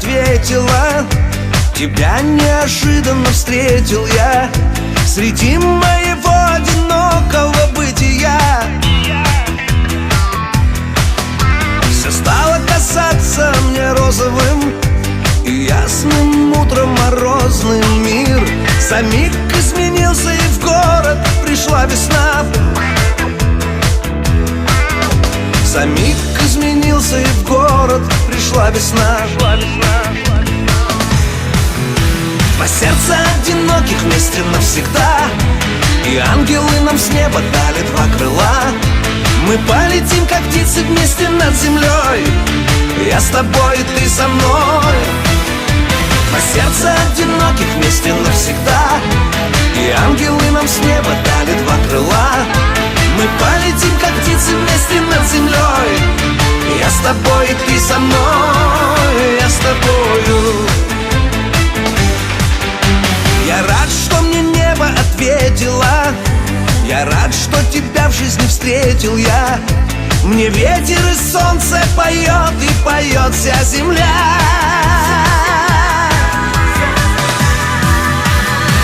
ответила. Тебя неожиданно встретил я. Среди моего одинокого бытия. Все стало касаться мне розовым И ясным утром морозным. Мир Самик изменился и в город пришла весна. Самик изменился и в город пришла весна. Два сердца одиноких вместе навсегда. И ангелы нам с неба дали два крыла. Мы полетим, как птицы вместе над землей. Я с тобой, и ты со мной. Два сердца одиноких вместе навсегда. И ангелы нам с неба дали два крыла. Мы полетим, как птицы вместе над землей и ты со мной Я с тобою. Я рад, что мне небо ответило. Я рад, что тебя в жизни встретил я. Мне ветер и солнце поет И поет вся земля.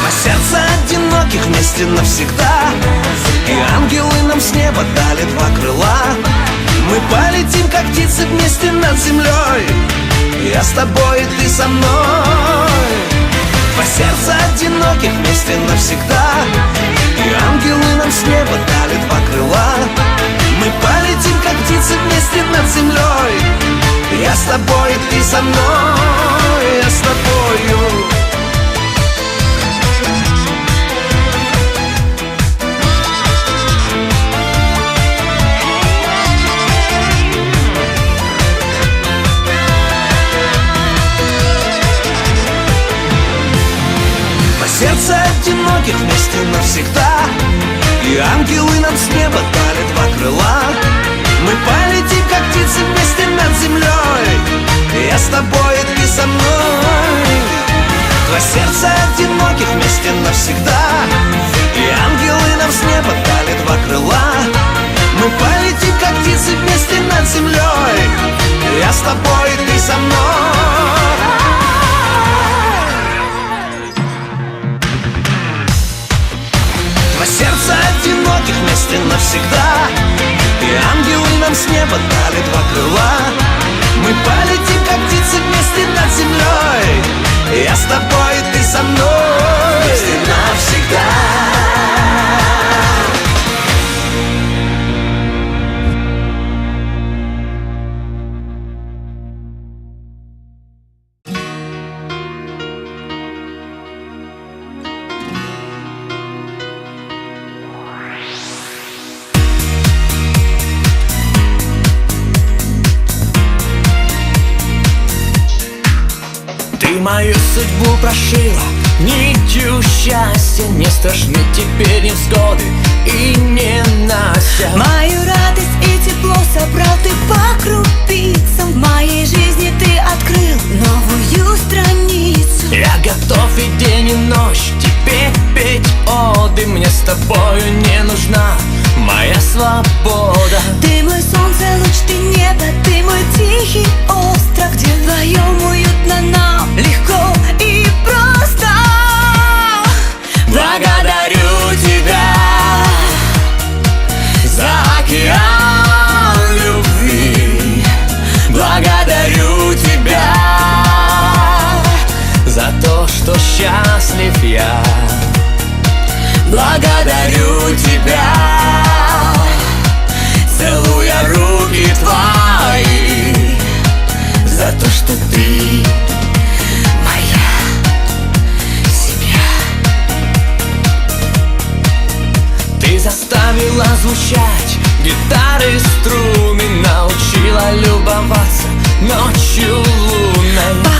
Два сердца одиноких вместе навсегда. И ангелы нам с неба дали два крыла Мы полетим, как птицы вместе над землей. Я с тобой, и ты со мной. Два сердца одиноких вместе навсегда. И ангелы нам с неба дали два крыла. Мы полетим, как птицы вместе над землей. Я с тобой, и ты со мной, я с тобою одиноких вместе навсегда. И ангелы нам с неба дали два крыла. Мы полетим, как птицы вместе над землей вместе навсегда. И ангелы нам с неба дали два крыла. Мы полетим, как птицы вместе над землей. Я с тобой, ты со мной. Вместе навсегда Ты мою судьбу прошила Нитью счастья. Не страшны теперь невзгоды И не Настя Мою радость и тепло собрал ты по крупицам. В моей жизни ты открыл новую страницу что ты моя семья. Ты заставила звучать гитары струны Научила любоваться ночью лунной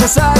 the side.